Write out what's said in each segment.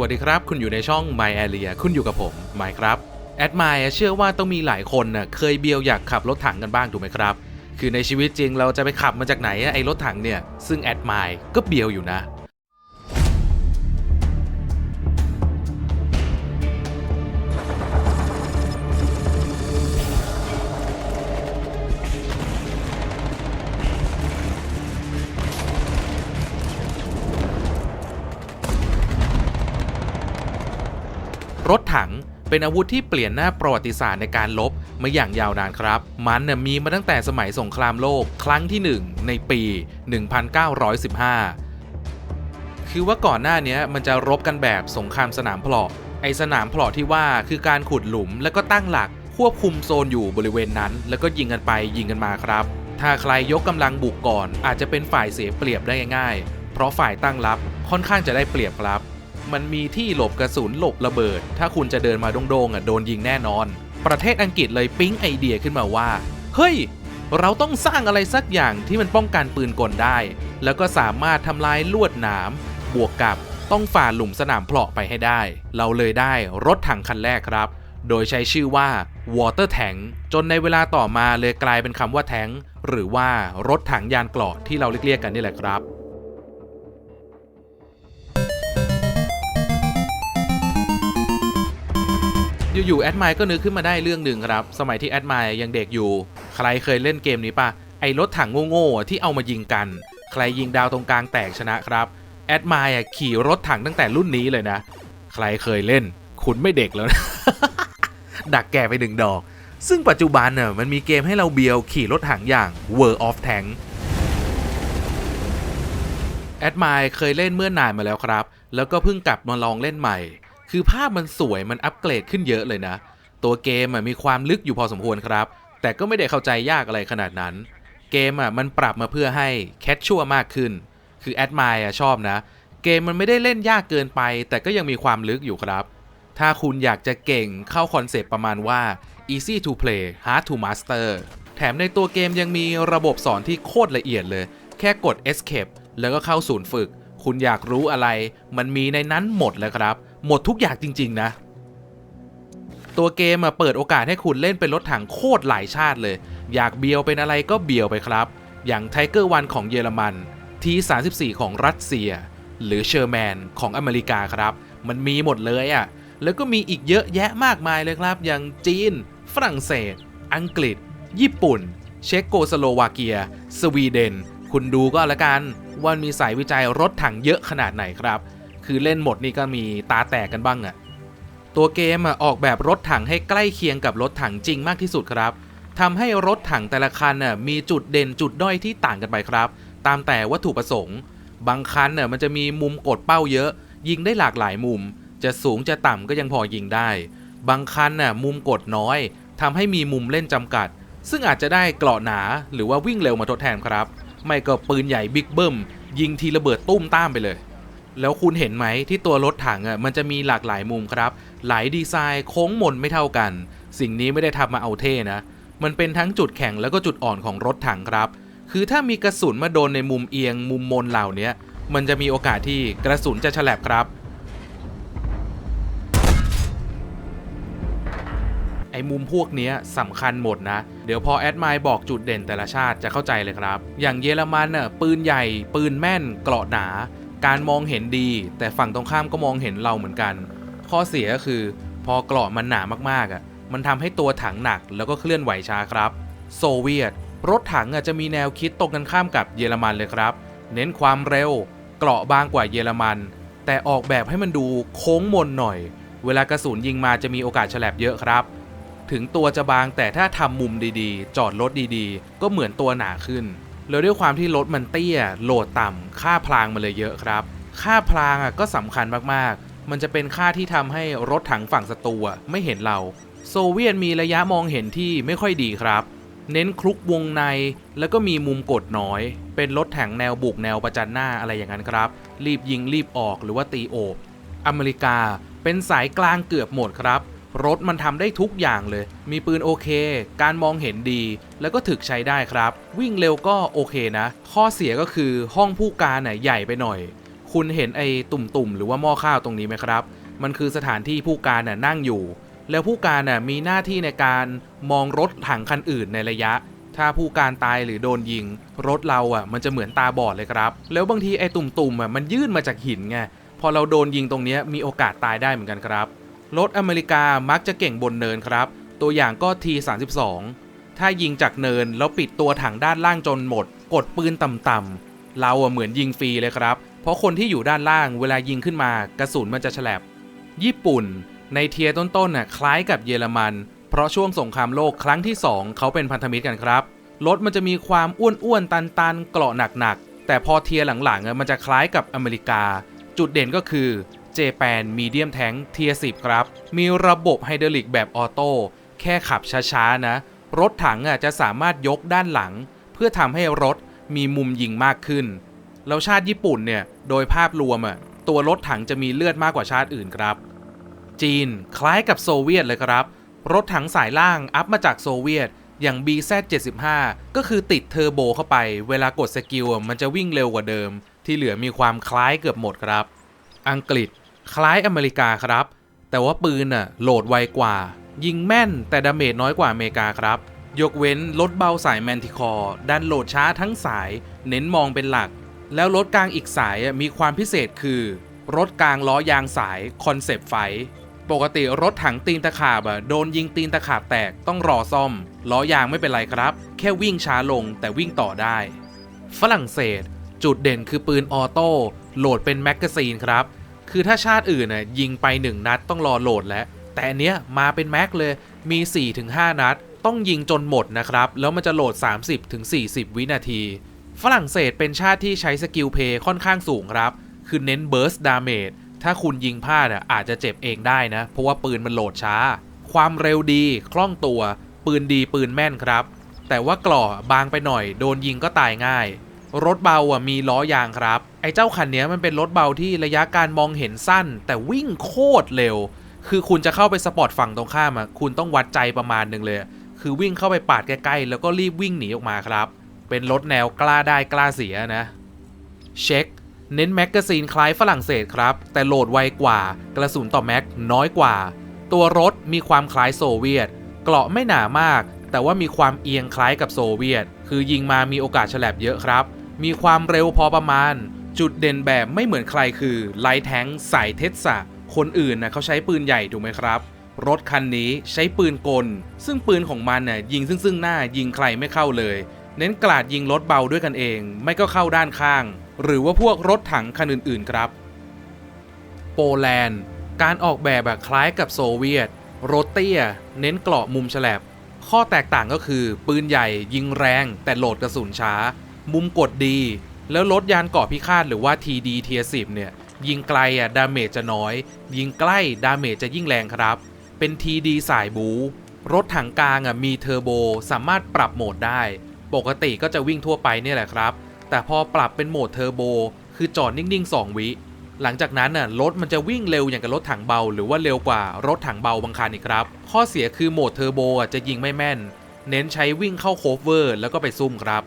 วัสดีครับ คุณอยู่ในช่อง My Area คุณอยู่กับผมไมค์ครับ แอดมายเชื่อว่าต้องมีหลายคนน่ะเคยเบียวอยากขับรถถังกันบ้างถูกไหมครับ คือในชีวิตจริงเราจะไปขับมาจากไหนไอ้รถถังเนี่ย ซึ่งแอดมายก็เบียวอยู่นะ รถถังเป็นอาวุธที่เปลี่ยนหน้าประวัติศาสตร์ในการลบมาอย่างยาวนานครับ มันน่ะมีมาตั้งแต่สมัยสงครามโลกครั้งที่ 1 ในปี 1915 คือว่าก่อนหน้านี้มันจะรบกันแบบสงครามสนามเพลาะ ไอสนามเพลาะที่ว่าคือการขุดหลุมแล้วก็ตั้งหลักควบคุมโซนอยู่บริเวณนั้น แล้วก็ยิงกันไปยิงกันมาครับ ถ้าใครยกกำลังบุกก่อน อาจจะเป็นฝ่ายเสียเปรียบได้ง่าย เพราะฝ่ายตั้งรับค่อนข้างจะได้เปรียบครับ มันมีที่หลบกระสุนหลบระเบิด ถ้าคุณจะเดินมาโด่งๆอะโดนยิงแน่นอน ประเทศอังกฤษเลยปิ๊งไอเดียขึ้นมาว่า เฮ้ย เราต้องสร้างอะไรสักอย่างที่มันป้องกันปืนกลได้ แล้วก็สามารถทำลายลวดหนาม บวกกับต้องฝ่าหลุมสนามเพลาะไปให้ได้ เราเลยได้รถถังคันแรกครับ โดยใช้ชื่อว่า Water Tank จนในเวลาต่อมาเลยกลายเป็นคำว่าแทงหรือว่ารถถังยานเกราะที่เราเรียกกันนี่แหละครับ อยู่ๆแอดไมล์ก็นึกขึ้นมาได้เรื่องหนึ่งครับ สมัยที่แอดไมล์ยังเด็กอยู่ ใครเคยเล่นเกมนี้ปะไอรถถังโง่ๆที่เอามายิงกัน ใครยิงดาวตรงกลางแตกชนะครับแอดไมล์ขี่รถถังตั้งแต่รุ่นนี้เลยนะ ใครเคยเล่น คุณไม่เด็กแล้วนะดักแก่ไปหนึ่งดอก ซึ่งปัจจุบันน่ะมันมีเกมให้เราเบียวขี่รถถังอย่าง World of Tank แอดไมล์เคยเล่นเมื่อนานมาแล้วครับ แล้วก็เพิ่งกลับมาลองเล่นใหม่ คือภาพมันสวยมันอัปเกรดขึ้นเยอะเลยนะ ตัวเกมมีความลึกอยู่พอสมควรครับ แต่ก็ไม่ได้เข้าใจยากอะไรขนาดนั้น เกมอะมันปรับมาเพื่อให้แคชชัวมากขึ้น คือแอดมล์อะชอบนะ เกมมันไม่ได้เล่นยากเกินไป แต่ก็ยังมีความลึกอยู่ครับ ถ้าคุณอยากจะเก่งเข้าคอนเซปต์ประมาณว่า easy to play hard to master แถมในตัวเกมยังมีระบบสอนที่โคตรละเอียดเลย แค่กด escape แล้วก็เข้าศูนย์ฝึก คุณอยากรู้อะไร มันมีในนั้นหมดเลยครับ หมดทุกอย่างจริง ๆ นะ ตัวเกมเปิดโอกาสให้คุณเล่นเป็นรถถังโคตรหลายชาติเลย อยากเบียวเป็นอะไรก็เบียวไปครับ อย่างไทเกอร์วันของเยอรมัน T34 ของรัสเซีย หรือเชอร์แมนของอเมริกาครับ มันมีหมดเลยอะ่ะ แล้วก็มีอีกเยอะแยะมากมายเลยครับ อย่างจีน ฝรั่งเศส อังกฤษ ญี่ปุ่น เช็กโกสโลวาเกีย สวีเดน คุณดูก็แล้วกันว่ามีสายวิจัยรถถังเยอะขนาดไหนครับ คือเล่นหมดนี่ก็มีตาแตกกันบ้างอะตัวเกมอะออกแบบรถถังให้ใกล้เคียงกับรถถังจริงมากที่สุดครับทำให้รถถังแต่ละคันน่ะมีจุดเด่นจุดด้อยที่ต่างกันไปครับ ตามแต่วัตถุประสงค์ บางคันน่ะมันจะมีมุมกดเป้าเยอะ ยิงได้หลากหลายมุม จะสูงจะต่ำก็ยังพอยิงได้ บางคันน่ะมุมกดน้อยทำให้มีมุมเล่นจำกัด ซึ่งอาจจะได้เกราะหนาหรือว่าวิ่งเร็วมาทดแทนครับ ไม่ก็ปืนใหญ่บิ๊กเบิ้มยิงทีระเบิดตุ้มต้ามไปเลย แล้วคุณเห็นไหมที่ตัวรถถังอะมันจะมีหลากหลายมุมครับ หลายดีไซน์โค้งมนไม่เท่ากัน สิ่งนี้ไม่ได้ทำมาเอาเท่นะ มันเป็นทั้งจุดแข็งแล้วก็จุดอ่อนของรถถังครับ คือถ้ามีกระสุนมาโดนในมุมเอียง มุมมนเหล่านี้มันจะมีโอกาสที่กระสุนจะฉลับครับไอ้มุมพวกนี้สำคัญหมดนะ เดี๋ยวพอแอดมล์บอกจุดเด่นแต่ละชาติจะเข้าใจเลยครับ อย่างเยอรมันน่ะปืนใหญ่ ปืนแม่นเกราะหนา การมองเห็นดี แต่ฝั่งตรงข้ามก็มองเห็นเราเหมือนกัน ข้อเสียก็คือพอเกราะมันหนามากๆอะมันทำให้ตัวถังหนักแล้วก็เคลื่อนไหวช้าครับ โซเวียต รถถังอะจะมีแนวคิดตรงกันข้ามกับเยอรมันเลยครับ เน้นความเร็ว เกราะบางกว่าเยอรมัน แต่ออกแบบให้มันดูโค้งมนหน่อย เวลากระสุนยิงมาจะมีโอกาสฉลับเยอะครับ ถึงตัวจะบางแต่ถ้าทำมุมดีๆ จอดรถดีๆ ก็เหมือนตัวหนาขึ้น แล้วด้วยความที่รถมันเตี้ย โหลดต่ำค่าพลางมันเลยเยอะครับ ค่าพลางอะก็สำคัญมากๆ มันจะเป็นค่าที่ทำให้รถถังฝั่งศัตรูไม่เห็นเรา โซเวียตมีระยะมองเห็นที่ไม่ค่อยดีครับ เน้นคลุกวงในแล้วก็มีมุมกดน้อย เป็นรถถังแนวบุกแนวประจันหน้าอะไรอย่างนั้นครับ รีบยิงรีบออกหรือว่าตีโอบ อเมริกาเป็นสายกลางเกือบหมดครับ รถมันทำได้ทุกอย่างเลย มีปืนโอเค การมองเห็นดี แล้วก็ถึกใช้ได้ครับ วิ่งเร็วก็โอเคนะ ข้อเสียก็คือห้องผู้การน่ะใหญ่ไปหน่อย คุณเห็นไอ้ตุ่มๆ หรือว่าหม้อข้าวตรงนี้ไหมครับ มันคือสถานที่ผู้การน่ะนั่งอยู่ แล้วผู้การน่ะมีหน้าที่ในการมองรถถังคันอื่นในระยะ ถ้าผู้การตายหรือโดนยิง รถเราอะ มันจะเหมือนตาบอดเลยครับ แล้วบางทีไอ้ตุ่มๆอะมันยื่นมาจากหินไง พอเราโดนยิงตรงนี้มีโอกาสตายได้เหมือนกันครับ รถอเมริกามักจะเก่งบนเนินครับ ตัวอย่างก็ T32 ถ้ายิงจากเนินแล้วปิดตัวถังด้านล่างจนหมด กดปืนต่ำๆเราเหมือนยิงฟรีเลยครับ เพราะคนที่อยู่ด้านล่างเวลายิงขึ้นมากระสุนมันจะฉลับ ญี่ปุ่น ในเทียต้นๆน่ะคล้ายกับเยอรมัน เพราะช่วงสงครามโลกครั้งที่ 2 เขาเป็นพันธมิตรกันครับรถมันจะมีความอ้วนๆตันๆเกราะหนักๆแต่พอเทียหลังๆมันจะคล้ายกับอเมริกา จุดเด่นก็คือเจแปนมีเดียมแทงเทียร์10 ครับ มีระบบไฮดรอลิกแบบออโต้แค่ขับช้าๆนะ รถถังอะจะสามารถยกด้านหลัง เพื่อทำให้รถมีมุมยิงมากขึ้น แล้วชาติญี่ปุ่นเนี่ย โดยภาพรวมอะตัวรถถังจะมีเลือดมากกว่าชาติอื่นครับ จีนคล้ายกับโซเวียตเลยครับ รถถังสายล่างอัพมาจากโซเวียตอย่าง BZ75 ก็คือติดเทอร์โบเข้าไป เวลากดสกิลมันจะวิ่งเร็วกว่าเดิม ที่เหลือมีความคล้ายเกือบหมดครับ อังกฤษ คล้ายอเมริกาครับ แต่ว่าปืนน่ะโหลดไวกว่า ยิงแม่นแต่ดาเมจน้อยกว่าอเมริกาครับ ยกเว้นรถเบาสายแมนติคอร์ดันโหลดช้าทั้งสาย เน้นมองเป็นหลัก แล้วรถกลางอีกสายมีความพิเศษคือ รถกลางล้อยางสายคอนเซปต์ไฟปกติรถถังตีนตะขาบอะโดนยิงตีนตะขาบแตกต้องรอซ่อมล้อยางไม่เป็นไรครับ แค่วิ่งช้าลงแต่วิ่งต่อได้ ฝรั่งเศส จุดเด่นคือปืนออโต้โหลดเป็นแมกกาซีนครับ คือถ้าชาติอื่นน่ะยิงไป 1 นัดต้องรอโหลดแล้ว แต่อันเนี้ยมาเป็นแม็กเลยมี 4-5 นัด ต้องยิงจนหมดนะครับ แล้วมันจะโหลด 30-40 วินาที ฝรั่งเศสเป็นชาติที่ใช้สกิลเพย์ค่อนข้างสูงครับ คือเน้นเบิร์สดาเมจถ้าคุณยิงพลาดอะอาจจะเจ็บเองได้นะ เพราะว่าปืนมันโหลดช้า ความเร็วดีคล่องตัว ปืนดีปืนแม่นครับ แต่ว่ากล่อบางไปหน่อยโดนยิงก็ตายง่าย รถเบาอะมีล้อยางครับ ไอ้เจ้าคันเนี้ยมันเป็นรถเบาที่ระยะการมองเห็นสั้น แต่วิ่งโคตรเร็ว คือคุณจะเข้าไปสปอร์ตฝั่งตรงข้ามอะคุณต้องวัดใจประมาณหนึ่งเลย คือวิ่งเข้าไปปาดใกล้ๆแล้วก็รีบวิ่งหนีออกมาครับ เป็นรถแนวกล้าได้กล้าเสียนะ เช็ค เน้นแม็กกาซีนคล้ายฝรั่งเศสครับ แต่โหลดไวกว่า กระสุนต่อแม็กน้อยกว่า ตัวรถมีความคล้ายโซเวียต เกราะไม่หนามาก แต่ว่ามีความเอียงคล้ายกับโซเวียต คือยิงมามีโอกาสฉลับเยอะครับ มีความเร็วพอประมาณ จุดเด่นแบบไม่เหมือนใครคือไลท์แทงสายเทสซะคนอื่นนะเขาใช้ปืนใหญ่ถูกไหมครับ รถคันนี้ใช้ปืนกล ซึ่งปืนของมันน่ะยิงซึ่งซึ่งหน้ายิงใครไม่เข้าเลย เน้นกราดยิงรถเบาด้วยกันเอง ไม่ก็เข้าด้านข้าง หรือว่าพวกรถถังคันอื่นๆครับ โปแลนด์ การออกแบบแบบคล้ายกับโซเวียตรถเตี้ย เน้นเกราะมุมฉลับข้อแตกต่างก็คือ ปืนใหญ่ยิงแรงแต่โหลดกระสุนช้า มุมกดดี แล้วรถยานเกราะพิฆาตหรือว่า TD เทีย10เนี่ย ยิงไกลอะดาเมจจะน้อย ยิงใกล้ดาเมจจะยิ่งแรงครับ เป็น TD สายบู รถถังกลางอะมีเทอร์โบสามารถปรับโหมดได้ ปกติก็จะวิ่งทั่วไปเนี่ยแหละครับ แต่พอปรับเป็นโหมดเทอร์โบคือจอดนิ่งๆ 2 วิหลังจากนั้นน่ะรถมันจะวิ่งเร็วอย่างกับรถถังเบา หรือว่าเร็วกว่ารถถังเบาบางคันอีกครับ ข้อเสียคือโหมดเทอร์โบอะจะยิงไม่แม่น เน้นใช้วิ่งเข้าโคฟเวอร์ แล้วก็ไปซุ่มครับ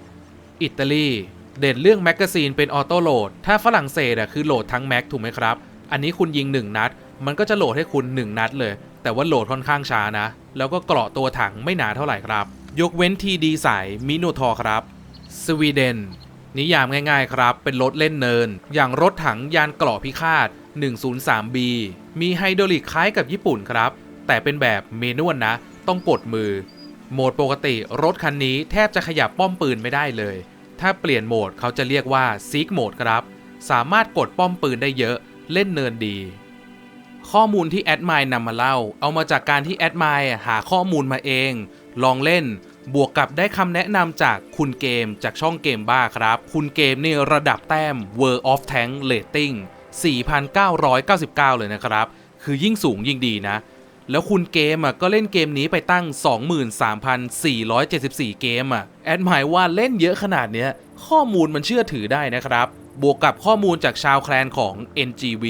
อิตาลี เด่นเรื่องแมกกาซีนเป็นออโต้โหลด ถ้าฝรั่งเศสอะคือโหลดทั้งแม็กถูกไหมครับ อันนี้คุณยิง 1 นัด มันก็จะโหลดให้คุณ 1 นัดเลย แต่ว่าโหลดค่อนข้างช้านะ แล้วก็เกราะตัวถังไม่หนาเท่าไหร่ครับ ยกเว้นทีดีสายมิโนทอครับ สวีเดน นิยามง่ายๆครับ เป็นรถเล่นเนิน อย่างรถถังยานเกราะพิฆาต 103B มีไฮดรอลิกคล้ายกับญี่ปุ่นครับ แต่เป็นแบบเมนวลนะ ต้องกดมือโหมดปกติรถคันนี้แทบจะขยับป้อมปืนไม่ได้เลย ถ้าเปลี่ยนโหมดเขาจะเรียกว่าซีกโหมดครับ สามารถกดป้อมปืนได้เยอะ เล่นเนินดี ข้อมูลที่แอดมายนำมาเล่า เอามาจากการที่แอดมายหาข้อมูลมาเอง ลองเล่น บวกกับได้คำแนะนำจากคุณเกมจากช่องเกมบ้าครับ คุณเกมนี่ระดับแต้ม World of Tank Rating 4,999 เลยนะครับ คือยิ่งสูงยิ่งดีนะ แล้วคุณเกมอะก็เล่นเกมนี้ไปตั้ง 23,474 เกมอะ แอดหมายว่าเล่นเยอะขนาดเนี้ย ข้อมูลมันเชื่อถือได้นะครับ บวกกับข้อมูลจากชาวแคลนของ NGV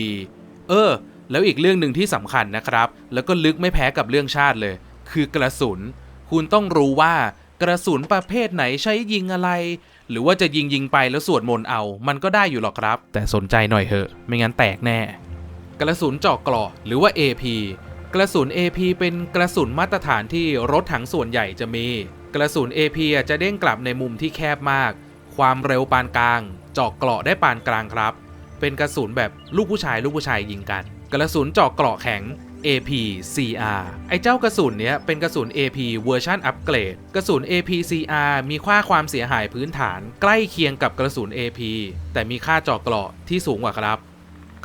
เออ แล้วอีกเรื่องหนึ่งที่สำคัญนะครับ แล้วก็ลึกไม่แพ้กับเรื่องชาติเลย คือกระสุน คุณต้องรู้ว่ากระสุนประเภทไหนใช้ยิงอะไร หรือว่าจะยิงยิงไปแล้วสวดมนต์เอา มันก็ได้อยู่หรอกครับ แต่สนใจหน่อยเหอะ ไม่งั้นแตกแน่ กระสุนเจาะกราะหรือว่า AP กระสุน AP เป็นกระสุนมาตรฐานที่รถถังส่วนใหญ่จะมี กระสุน AP อะจะเด้งกลับในมุมที่แคบมาก ความเร็วปานกลาง เจาะเกราะได้ปานกลางครับ เป็นกระสุนแบบลูกผู้ชายลูกผู้ชายยิงกัน กระสุนเจาะเกราะแข็ง AP CR ไอเจ้ากระสุนเนี้ยเป็นกระสุน AP เวอร์ชันอัปเกรด กระสุน AP CR มีค่าความเสียหายพื้นฐาน ใกล้เคียงกับกระสุน AP แต่มีค่าเจาะเกราะที่สูงกว่าครับ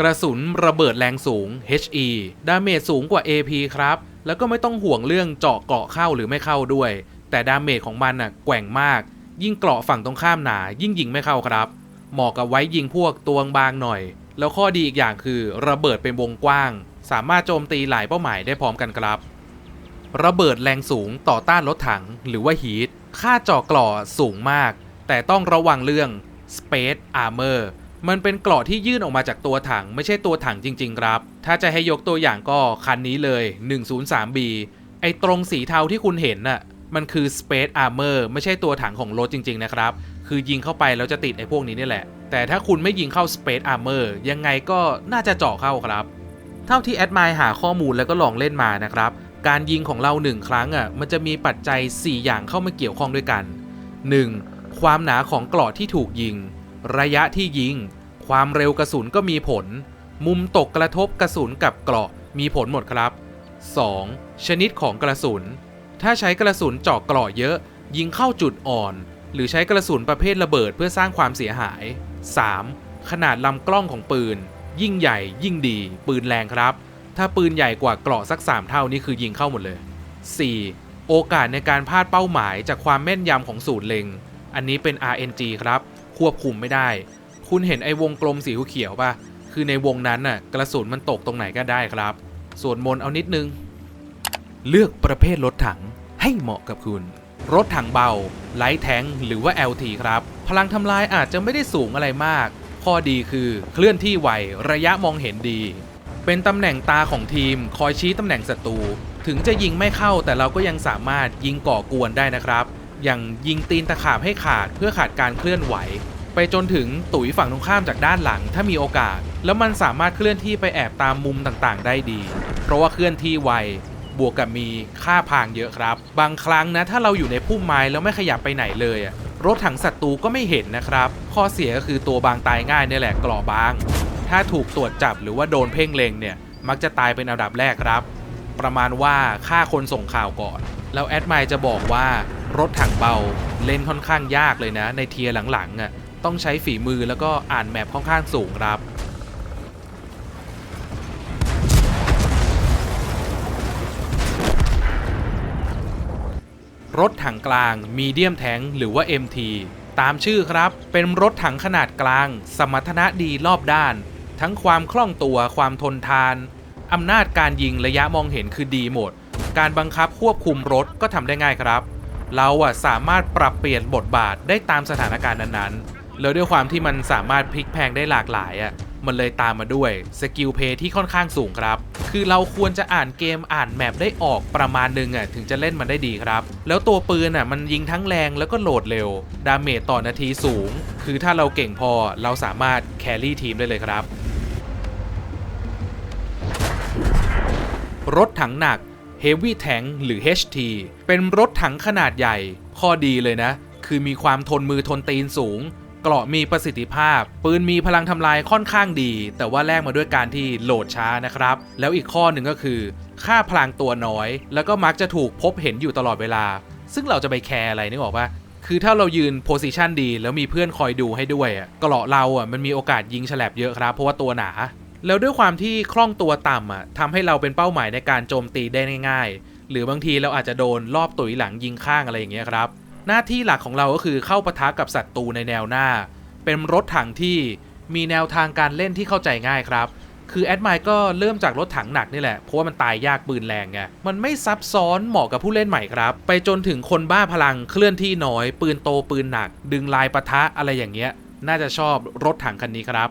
กระสุนระเบิดแรงสูง HE ดาเมจสูงกว่า AP ครับ แล้วก็ไม่ต้องห่วงเรื่องเจาะเกราะเข้าหรือไม่เข้าด้วย แต่ดาเมจของมันน่ะแกว่งมาก ยิ่งเกราะฝั่งตรงข้ามหนา ยิ่งยิงไม่เข้าครับ เหมาะกับไว้ยิงพวกตัวบางหน่อย แล้วข้อดีอีกอย่างคือระเบิดเป็นวงกว้าง สามารถโจมตีหลายเป้าหมายได้พร้อมกันครับ ระเบิดแรงสูงต่อต้านรถถัง หรือว่าฮีทค่าเจาะเกราะสูงมาก แต่ต้องระวังเรื่อง Space Armor มันเป็นเกราะที่ยื่นออกมาจากตัวถัง ไม่ใช่ตัวถังจริง ๆ ครับ ถ้าจะให้ยกตัวอย่างก็คันนี้เลย 103B ไอ้ตรงสีเทาที่คุณเห็นน่ะ มันคือ Space Armor ไม่ใช่ตัวถังของรถจริง ๆ นะครับ คือยิงเข้าไปแล้วจะติดไอ้พวกนี้นี่แหละ แต่ถ้าคุณไม่ยิงเข้า Space Armor ยังไงก็น่าจะเจาะเข้าครับ เท่าที่แอดมายหาข้อมูลแล้วก็ลองเล่นมานะครับ การยิงของเราหนึ่งครั้งอะ มันจะมีปัจจัย 4 อย่างเข้ามาเกี่ยวข้องด้วยกัน 1. ความหนาของเกราะที่ถูกยิง ระยะที่ยิง ความเร็วกระสุนก็มีผล มุมตกกระทบกระสุนกับเกราะมีผลหมดครับ 2. ชนิดของกระสุน ถ้าใช้กระสุนเจาะเกราะเยอะ ยิงเข้าจุดอ่อน หรือใช้กระสุนประเภทระเบิดเพื่อสร้างความเสียหาย 3. ขนาดลำกล้องของปืน ยิ่งใหญ่ยิ่งดี ปืนแรงครับ ถ้าปืนใหญ่กว่าเกราะสัก 3 เท่านี่คือยิงเข้าหมดเลย 4. โอกาสในการพลาดเป้าหมายจากความแม่นยำของสูตรเล็ง อันนี้เป็น RNG ครับ ควบคุมไม่ได้ คุณเห็นไอ้วงกลมสีเขียวป่ะ คือในวงนั้นน่ะ กระสุนมันตกตรงไหนก็ได้ครับ ส่วนมนเอานิดนึง เลือกประเภทรถถังให้เหมาะกับคุณ รถถังเบา ไลท์แทงหรือว่า LT ครับ พลังทำลายอาจจะไม่ได้สูงอะไรมาก ข้อดีคือเคลื่อนที่ไว ระยะมองเห็นดี เป็นตำแหน่งตาของทีม คอยชี้ตำแหน่งศัตรู ถึงจะยิงไม่เข้าแต่เราก็ยังสามารถยิงก่อกวนได้นะครับ อย่างยิงตีนตะขาบให้ขาดเพื่อขาดการเคลื่อนไหว ไปจนถึงตุ๋ยฝั่งตรงข้ามจากด้านหลังถ้ามีโอกาส แล้วมันสามารถเคลื่อนที่ไปแอบตามมุมต่างๆ ได้ดี เพราะว่าเคลื่อนที่ไวบวกกับมีค่าพางเยอะครับ บางครั้งนะถ้าเราอยู่ในพุ่มไม้แล้วไม่ขยับไปไหนเลยรถถังศัตรูก็ไม่เห็นนะครับ ข้อเสียก็คือตัวบางตายง่ายนี่แหละกรอบาง ถ้าถูกตรวจจับหรือว่าโดนเพ่งเล็งเนี่ย มักจะตายเป็นอันดับแรกครับ ประมาณว่าฆ่าคนส่งข่าวก่อน แล้วแอดไมล์จะบอกว่ารถถังเบาเล่นค่อนข้างยากเลยนะ ในเทียร์หลังๆอะ ต้องใช้ฝีมือแล้วก็อ่านแมปค่อนข้างสูงครับ รถถังกลางมีเดียมแทงหรือว่า MT ตามชื่อครับ เป็นรถถังขนาดกลาง สมรรถนะดีรอบด้าน ทั้งความคล่องตัวความทนทาน อำนาจการยิงระยะมองเห็นคือดีหมด การบังคับควบคุมรถก็ทำได้ง่ายครับ เราอะสามารถปรับเปลี่ยนบทบาทได้ตามสถานการณ์นั้นๆ แล้วด้วยความที่มันสามารถพลิกแพลงได้หลากหลายอะมันเลยตามมาด้วยสกิลเพย์ที่ค่อนข้างสูงครับ คือเราควรจะอ่านเกมอ่านแมปได้ออกประมาณนึงอะถึงจะเล่นมันได้ดีครับ แล้วตัวปืนอะมันยิงทั้งแรงแล้วก็โหลดเร็ว ดาเมจต่อนาทีสูง คือถ้าเราเก่งพอเราสามารถแครี่ทีมได้เลยครับ รถถังหนัก Heavy Tank หรือ HT เป็นรถถังขนาดใหญ่ ข้อดีเลยนะ คือมีความทนมือทนตีนสูง เกราะมีประสิทธิภาพ ปืนมีพลังทำลายค่อนข้างดี แต่ว่าแลกมาด้วยการที่โหลดช้านะครับ แล้วอีกข้อหนึ่งก็คือ ค่าพลังตัวน้อย แล้วก็มักจะถูกพบเห็นอยู่ตลอดเวลา ซึ่งเราจะไปแคร์อะไรนึกออกปะคือถ้าเรายืนโพซิชันดีแล้วมีเพื่อนคอยดูให้ด้วยอะเกราะเราอะมันมีโอกาสยิงฉลับเยอะครับ เพราะว่าตัวหนาแล้วด้วยความที่คล่องตัวต่ำอะทำให้เราเป็นเป้าหมายในการโจมตีได้ง่าย ๆ หรือบางทีเราอาจจะโดนรอบตุ๋ยหลังยิงข้างอะไรอย่างเงี้ยครับ หน้าที่หลักของเราก็คือเข้าปะทะกับศัตรูในแนวหน้า เป็นรถถังที่มีแนวทางการเล่นที่เข้าใจง่ายครับ คือแอดมายก็เริ่มจากรถถังหนักนี่แหละ เพราะว่ามันตายยากปืนแรงไง มันไม่ซับซ้อนเหมาะกับผู้เล่นใหม่ครับ ไปจนถึงคนบ้าพลังเคลื่อนที่น้อย ปืนโตปืนหนัก ดึงลายปะทะอะไรอย่างเงี้ย น่าจะชอบรถถังคันนี้ครับ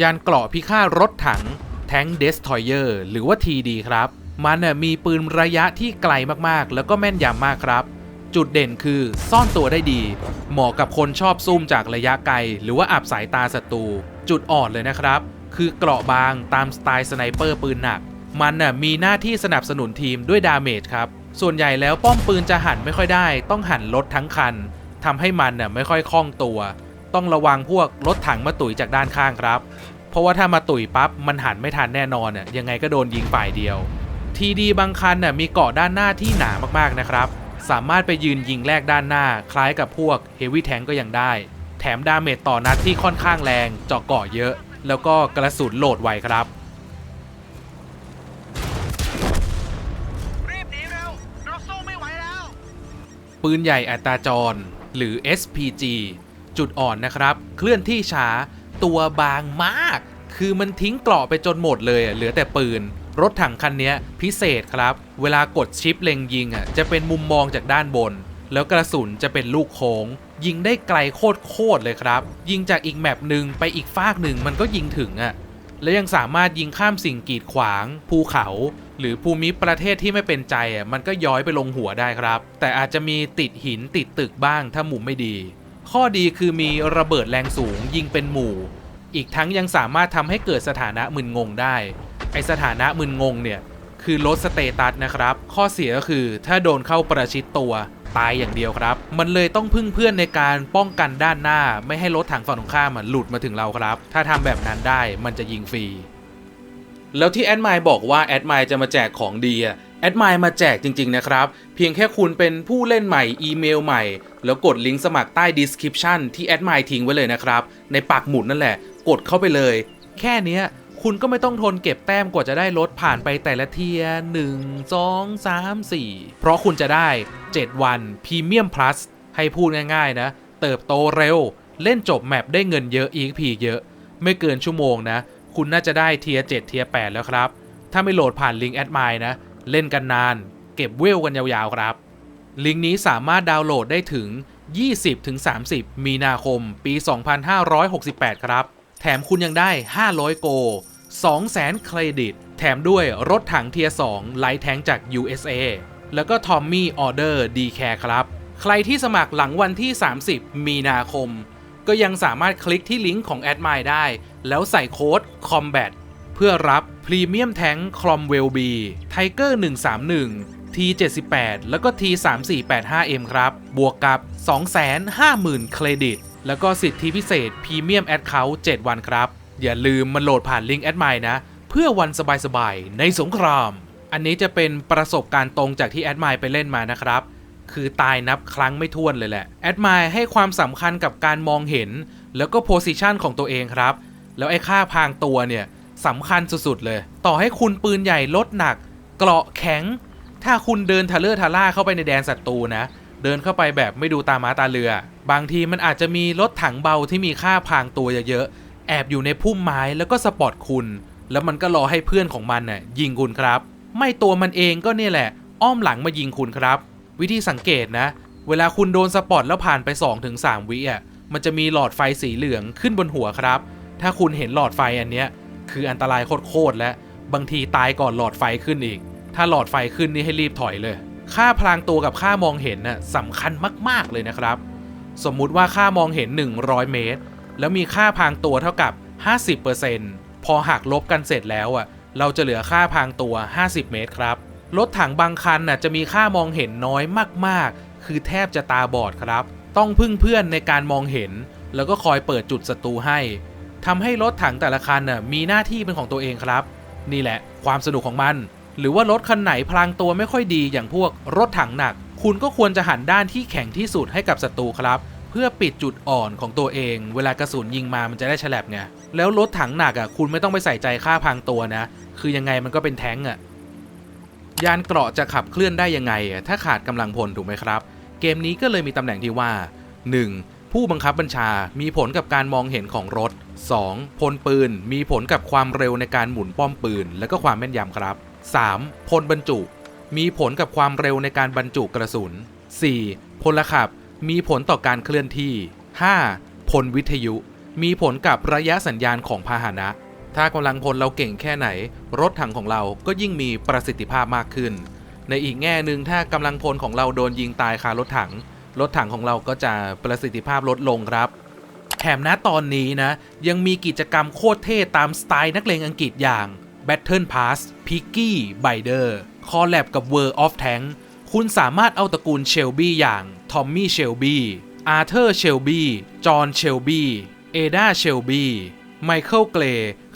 ยานเกราะพิฆาตรถถังแทงเดสทอยเออร์หรือว่า TD ครับ มันน่ะมีปืนระยะที่ไกลมากๆ แล้วก็แม่นยำมากครับ จุดเด่นคือซ่อนตัวได้ดี เหมาะกับคนชอบซุ่มจากระยะไกล หรือว่าอับสายตาศัตรูจุดอ่อนเลยนะครับ คือเกราะบางตามสไตล์สไนเปอร์ปืนหนัก มันน่ะมีหน้าที่สนับสนุนทีมด้วยดาเมจครับ ส่วนใหญ่แล้วป้อมปืนจะหันไม่ค่อยได้ ต้องหันรถทั้งคันทำให้มันน่ะไม่ค่อยคล่องตัว ต้องระวังพวกรถถังมาตุ๋ยจากด้านข้างครับ เพราะว่าถ้ามาตุ๋ยปั๊บมันหันไม่ทันแน่นอนน่ะยังไงก็โดนยิงฝ่ายเดียวทีดีบางคันน่ะมีเกาะด้านหน้าที่หนามากๆนะครับ สามารถไปยืนยิงแลกด้านหน้า คล้ายกับพวกเฮฟวี่แทงก็ยังได้ แถมดาเมจต่อนัดที่ค่อนข้างแรงเจาะเกาะเยอะ แล้วก็กระสุนโหลดไวครับรีบหนีเร็วเราสู้ไม่ไหวแล้วปืนใหญ่อัตราจร หรือ SPG จุดอ่อนนะครับ เคลื่อนที่ช้าตัวบางมาก คือมันทิ้งเกราะไปจนหมดเลยอะเหลือแต่ปืน รถถังคันนี้พิเศษครับ เวลากดชิปเล็งยิงอะจะเป็นมุมมองจากด้านบน แล้วกระสุนจะเป็นลูกโค้ง ยิงได้ไกลโคตรๆเลยครับ ยิงจากอีกแมปหนึ่งไปอีกฟากหนึ่งมันก็ยิงถึงอะและยังสามารถยิงข้ามสิ่งกีดขวาง ภูเขา หรือภูมิประเทศที่ไม่เป็นใจอะมันก็ย้อยไปลงหัวได้ครับ แต่อาจจะมีติดหินติดตึกบ้างถ้ามุมไม่ดี ข้อดีคือมีระเบิดแรงสูงยิงเป็นหมู่ อีกทั้งยังสามารถทำให้เกิดสถานะมึนงงได้ ไอสถานะมึนงงเนี่ยคือลดสเตตัสนะครับ ข้อเสียก็คือถ้าโดนเข้าประชิดตัวตายอย่างเดียวครับ มันเลยต้องพึ่งเพื่อนในการป้องกันด้านหน้า ไม่ให้รถถังฝั่งตรงข้ามันหลุดมาถึงเราครับ ถ้าทำแบบนั้นได้มันจะยิงฟรี แล้วที่แอดไมล์บอกว่าแอดไมล์จะมาแจกของดีอะแอดไมล์มาแจกจริง ๆ นะครับ เพียงแค่คุณเป็นผู้เล่นใหม่อีเมลใหม่ แล้วกดลิงก์สมัครใต้ description ที่แอดไมล์ทิ้งไว้เลยนะครับ ในปักหมุดนั่นแหละ กดเข้าไปเลย แค่นี้ คุณก็ไม่ต้องทนเก็บแต้มกว่าจะได้รถผ่านไปแต่ละเทียร์1 2 3 4 เพราะคุณจะได้ 7 วันพรีเมียมพลัสให้พูดง่ายๆนะ เติบโตเร็ว เล่นจบแมปได้เงินเยอะ EXP เยอะ ไม่เกินชั่วโมงนะ คุณน่าจะได้เทียร์7เทียร์8แล้วครับ ถ้าไม่โหลดผ่านลิงก์แอดมล์นะ เล่นกันนาน เก็บเวลกันยาวๆครับ ลิงก์นี้สามารถดาวน์โหลดได้ถึง 20-30 มีนาคม ปี 2568 ครับ แถมคุณยังได้ 500 โก 200,000 เครดิต แถมด้วยรถถังเทียร์2ไลท์แทงจาก USA แล้วก็ทอมมี่ออเดอร์ดีแคร์ครับ ใครที่สมัครหลังวันที่ 30 มีนาคม ก็ยังสามารถคลิกที่ลิงก์ของแอดมล์ได้ แล้วใส่โค้ด COMBAT เพื่อรับพรีเมียมแทงคลอมเวลบีไทเกอร์131 T78 แล้วก็ T3485M ครับ บวกกับ 250,000 เครดิต แล้วก็สิทธิพิเศษพรีเมียมแอดเคาท์7วันครับ อย่าลืมมาโหลดผ่านลิงก์แอดไมนะ เพื่อวันสบายๆ ในสงคราม อันนี้จะเป็นประสบการณ์ตรงจากที่แอดไมไปเล่นมานะครับ คือตายนับครั้งไม่ถ้วนเลยแหละแอดไมให้ความสำคัญกับการมองเห็น แล้วก็โพสิชันของตัวเองครับ แล้วไอ้ค่าพางตัวเนี่ยสำคัญสุดๆเลย ต่อให้คุณปืนใหญ่ลดหนัก เกราะแข็ง ถ้าคุณเดินทะเลอร์ทะล่าเข้าไปในแดนศัตรูนะ เดินเข้าไปแบบไม่ดูตาม้าตาเรือ บางทีมันอาจจะมีรถถังเบาที่มีค่าพางตัวเยอะๆแอบอยู่ในพุ่มไม้แล้วก็สปอตคุณ แล้วมันก็รอให้เพื่อนของมันน่ะยิงคุณครับ ไม่ตัวมันเองก็เนี่ยแหละ อ้อมหลังมายิงคุณครับ วิธีสังเกตนะ เวลาคุณโดนสปอตแล้วผ่านไป 2-3 วิอะมันจะมีหลอดไฟสีเหลืองขึ้นบนหัวครับ ถ้าคุณเห็นหลอดไฟอันเนี้ยคืออันตรายโคตรๆแล้วบางทีตายก่อนหลอดไฟขึ้นอีก ถ้าหลอดไฟขึ้นนี่ให้รีบถอยเลย ค่าพลางตัวกับค่ามองเห็นน่ะสำคัญมาก ๆ เลยนะครับ สมมุติว่าค่ามองเห็น 100 เมตร แล้วมีค่าพรางตัวเท่ากับ 50%พอหักลบกันเสร็จแล้วอะเราจะเหลือค่าพรางตัว 50 เมตรครับ รถถังบางคันน่ะจะมีค่ามองเห็นน้อยมาก ๆ คือแทบจะตาบอดครับ ต้องพึ่งเพื่อนในการมองเห็น แล้วก็คอยเปิดจุดศัตรูให้ทำให้รถถังแต่ละคันน่ะมีหน้าที่เป็นของตัวเองครับ นี่แหละ ความสนุกของมัน หรือว่ารถคันไหนพลางตัวไม่ค่อยดีอย่างพวกรถถังหนัก คุณก็ควรจะหันด้านที่แข็งที่สุดให้กับศัตรูครับ เพื่อปิดจุดอ่อนของตัวเอง เวลากระสุนยิงมามันจะได้ฉลับไงแล้วรถถังหนักอะคุณไม่ต้องไปใส่ใจค่าพรางตัวนะ คือยังไงมันก็เป็นแท้งอะยานเกราะจะขับเคลื่อนได้ยังไง ถ้าขาดกำลังพลถูกไหมครับ เกมนี้ก็เลยมีตำแหน่งที่ว่า 1. ผู้บังคับบัญชา มีผลกับการมองเห็นของรถ 2. พลปืน มีผลกับความเร็วในการหมุนป้อมปืน และก็ความแม่นยำครับ 3. พลบรรจุ มีผลกับความเร็วในการบรรจุกระสุน 4. พลขับ มีผลต่อการเคลื่อนที่ 5. พลวิทยุ มีผลกับระยะสัญญาณของพาหนะ ถ้ากำลังพลเราเก่งแค่ไหน รถถังของเราก็ยิ่งมีประสิทธิภาพมากขึ้น ในอีกแง่หนึ่งถ้ากำลังพลของเราโดนยิงตายคารถถัง รถถังของเราก็จะประสิทธิภาพลดลงครับแถมนะตอนนี้นะ ยังมีกิจกรรมโคตรเท่ตามสไตล์นักเลงอังกฤษอย่าง Battle Pass Piggy Bider คอลแลบกับ World of Tank คุณสามารถเอาตระกูลเชลบี้อย่าง Tommy Shelby Arthur Shelby John Shelby Ada Shelby ไมเคิลเกร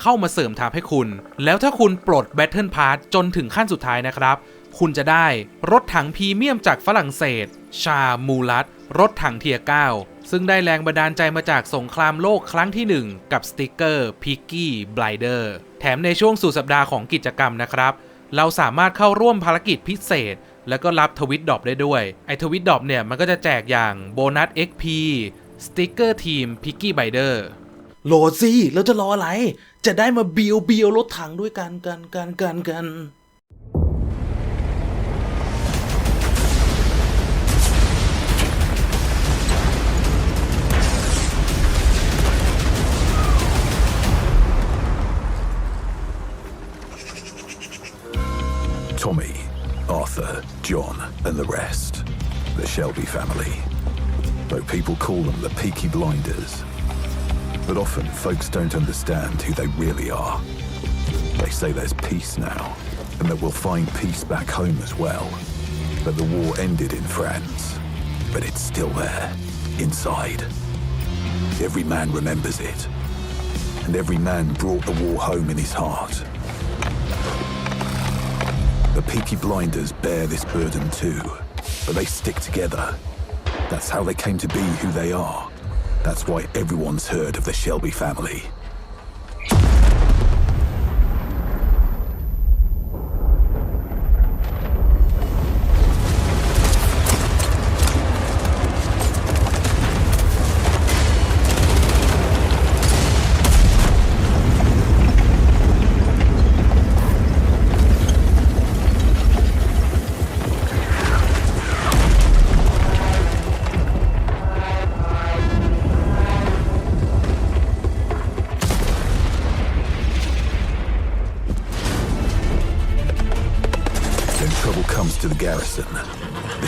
เข้ามาเสริมทัพให้คุณ แล้วถ้าคุณปลด Battle Pass จนถึงขั้นสุดท้ายนะครับ คุณจะได้รถถังพรีเมียมจากฝรั่งเศส ชามูลัตรถถังเทียร์9 ซึ่งได้แรงบันดาลใจมาจากสงครามโลกครั้งที่ 1 กับสติกเกอร์พิกกี้บลเดอร์แถมในช่วงสุดสัปดาห์ของกิจกรรมนะครับ เราสามารถเข้าร่วมภารกิจพิเศษ แล้วก็รับทวิตดรอปได้ด้วยไอทวิตดรอปเนี่ยมันก็จะแจกอย่างโบนัส XP สติกเกอร์ทีมพิกกี้บลเดอร์โหลดสิแล้วจะรออะไร จะได้มาเบียวเบียวรถถังด้วยกันกันกันกันกัน Arthur, John, and the rest. The Shelby family. Though people call them the Peaky Blinders. But often folks don't understand who they really are. They say there's peace now, and that we'll find peace back home as well. That the war ended in France, but it's still there, inside. Every man remembers it, and every man brought the war home in his heart. The Peaky Blinders bear this burden too, but they stick together. That's how they came to be who they are. That's why everyone's heard of the Shelby family.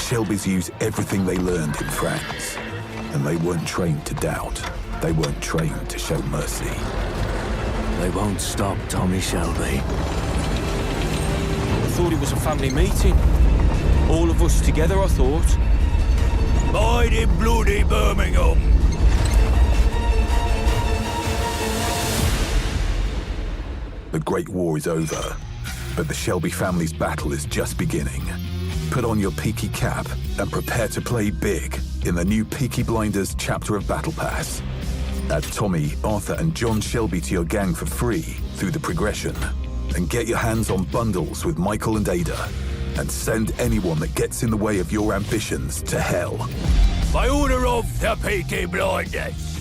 Shelbys use everything they learned in France. And they weren't trained to doubt. They weren't trained to show mercy. They won't stop Tommy Shelby. I thought it was a family meeting. All of us together, I thought. Mighty bloody Birmingham! The Great War is over, but the Shelby family's battle is just beginning. Put on your peaky cap and prepare to play big in the new Peaky Blinders chapter of Battle Pass. Add Tommy, Arthur, and John Shelby to your gang for free through the progression. And get your hands on bundles with Michael and Ada. And send anyone that gets in the way of your ambitions to hell. By order of the Peaky Blinders.